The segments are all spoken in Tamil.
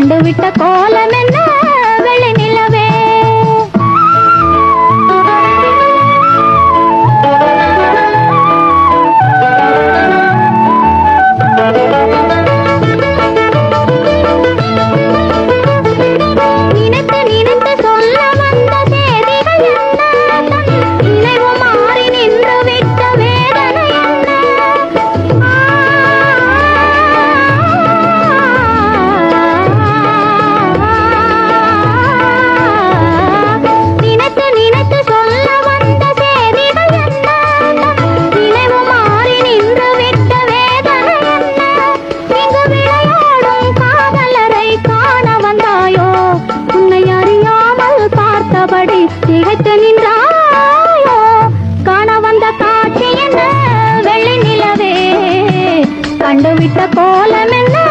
కండు విట్ట కోలమెన్నా திகைத்து நின்றாயோ? காண வந்த காட்சி என்ன? வெள்ளி நிலவே. கண்டுவிட்ட கோலம் என்ன?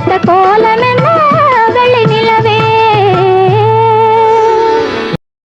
చిట్టకోలనను